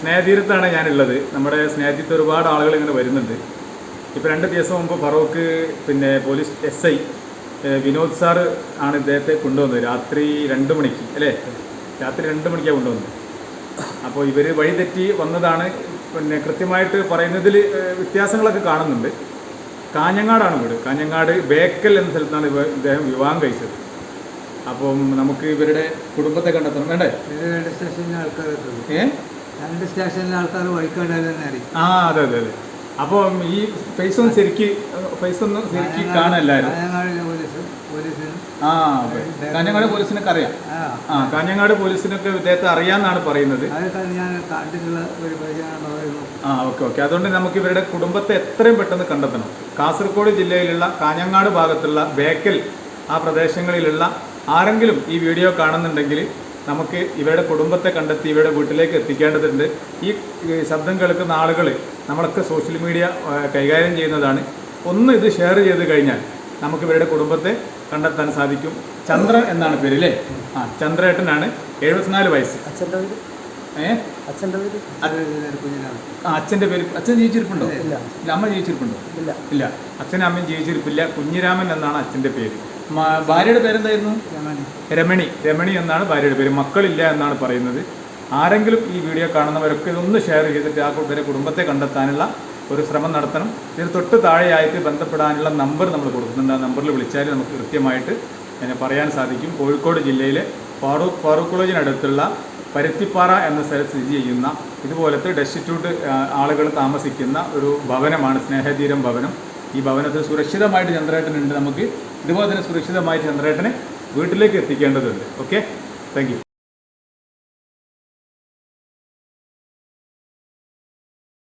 സ്നേഹതീരത്താണ് ഞാനുള്ളത്. നമ്മുടെ സ്നേഹതീരത്ത് ഒരുപാട് ആളുകൾ ഇങ്ങനെ വരുന്നുണ്ട്. ഇപ്പോൾ രണ്ട് ദിവസം മുമ്പ് ഫറൂഖ് പിന്നെ police S I Vinod sir ആണ് ഇദ്ദേഹത്തെ കൊണ്ടുവന്നത്. രാത്രി രണ്ട് മണിക്ക് അല്ലേ? രാത്രി രണ്ട് മണിക്കാണ് കൊണ്ടുവന്നത്. അപ്പോൾ ഇവർ വഴിതെറ്റി വന്നതാണ്. പിന്നെ കൃത്യമായിട്ട് പറയുന്നതിൽ വ്യത്യാസങ്ങളൊക്കെ കാണുന്നുണ്ട്. കാഞ്ഞങ്ങാടാണ് വീട്. കാഞ്ഞങ്ങാട് ബേക്കൽ എന്ന സ്ഥലത്താണ് ഇവ ഇദ്ദേഹം വിവാഹം കഴിച്ചത്. അപ്പം നമുക്ക് ഇവരുടെ കുടുംബത്തെ കണ്ടെത്തണം. വേണ്ടേ ആൾക്കാരൊക്കെ രണ്ട് രണ്ട് സ്റ്റേഷനിലെ ആൾക്കാർ വഴിക്കണ്ടായാലും തന്നെ അറിയും ആ അതെ അതെ അതെ. അപ്പം ഈ ഫേസ് ഒന്ന് ശരിക്ക് ഫേസ് ഒന്ന് ശരിക്ക് കാണല്ലായിരുന്നു. കാഞ്ഞങ്ങാടിലെ പോലീസ് പോലീസിന് ആ അതെ. കാഞ്ഞങ്ങാട് പോലീസിനൊക്കെ അറിയാം. ആ കാഞ്ഞങ്ങാട് പോലീസിനൊക്കെ ഇദ്ദേഹത്തെ അറിയാമെന്നാണ് പറയുന്നത്. അതൊക്കെ ഞാൻ കണ്ടിട്ടുള്ള ഒരു പരിചയമാണ് പറയുന്നു ആ ഓക്കെ ഓക്കെ. അതുകൊണ്ട് നമുക്ക് ഇവരുടെ കുടുംബത്തെ എത്രയും പെട്ടെന്ന് കണ്ടെത്തണം. കാസർഗോഡ് ജില്ലയിലുള്ള കാഞ്ഞങ്ങാട് ഭാഗത്തുള്ള ബേക്കൽ ആ പ്രദേശങ്ങളിലുള്ള ആരെങ്കിലും ഈ വീഡിയോ കാണുന്നുണ്ടെങ്കിൽ നമുക്ക് ഇവരുടെ കുടുംബത്തെ കണ്ടെത്തി ഇവരുടെ വീട്ടിലേക്ക് എത്തിക്കേണ്ടതുണ്ട്. ഈ ശബ്ദം കേൾക്കുന്ന ആളുകൾ നമ്മളൊക്കെ സോഷ്യൽ മീഡിയ കൈകാര്യം ചെയ്യുന്നതാണ്. ഒന്ന് ഇത് ഷെയർ ചെയ്ത് കഴിഞ്ഞാൽ നമുക്ക് ഇവരുടെ കുടുംബത്തെ കണ്ടെത്താൻ സാധിക്കും. ചന്ദ്രൻ എന്നാണ് പേര് അല്ലേ ആ ചന്ദ്രേട്ടനാണ്. എഴുപത്തിനാല് വയസ്സ്. അച്ഛന്റെ പേര് ഏഹ് അച്ഛന്റെ പേര് അച്ഛൻ ജീവിച്ചിരിപ്പുണ്ടോ ഇല്ല. അമ്മ ജീവിച്ചിരിപ്പുണ്ടോ ഇല്ല. ഇല്ല. അച്ഛനും അമ്മയും ജീവിച്ചിരിപ്പില്ല കുഞ്ഞിരാമൻ എന്നാണ് അച്ഛന്റെ പേര്. ഭാര്യയുടെ പേരെന്തായിരുന്നു? രമണി. രമണി. എന്നാണ് ഭാര്യയുടെ പേര്. മക്കളില്ല എന്നാണ് പറയുന്നത്. ആരെങ്കിലും ഈ വീഡിയോ കാണുന്നവരൊക്കെ ഇതൊന്ന് ഷെയർ ചെയ്തിട്ട് ആ ഇവരെ കുടുംബത്തെ കണ്ടെത്താനുള്ള ഒരു ശ്രമം നടത്തണം. ഇതിന് തൊട്ട് താഴെയായിട്ട് ബന്ധപ്പെടാനുള്ള നമ്പർ നമ്മൾ കൊടുക്കുന്നുണ്ട് ആ നമ്പറിൽ വിളിച്ചാൽ നമുക്ക് കൃത്യമായിട്ട് എന്നെ പറയാൻ സാധിക്കും. കോഴിക്കോട് ജില്ലയിലെ ഫാറൂഖ് ഫാറൂഖ് കോളേജിനടുത്തുള്ള പരുത്തിപ്പാറ എന്ന സ്ഥലത്ത് സ്ഥിതി ചെയ്യുന്ന ഇതുപോലത്തെ ഡെസ്റ്റിറ്റ്യൂട്ട് ആളുകൾ താമസിക്കുന്ന ഒരു ഭവനമാണ് സ്നേഹതീരം ഭവനം. ഈ ഭവനത്തിൽ സുരക്ഷിതമായിട്ട് ചന്ദ്രേട്ടനുണ്ട് നമുക്ക്. ഇതുപോലെ തന്നെ സുരക്ഷിതമായിട്ട് ചന്ദ്രേട്ടനെ വീട്ടിലേക്ക് എത്തിക്കേണ്ടതുണ്ട്. Okay thank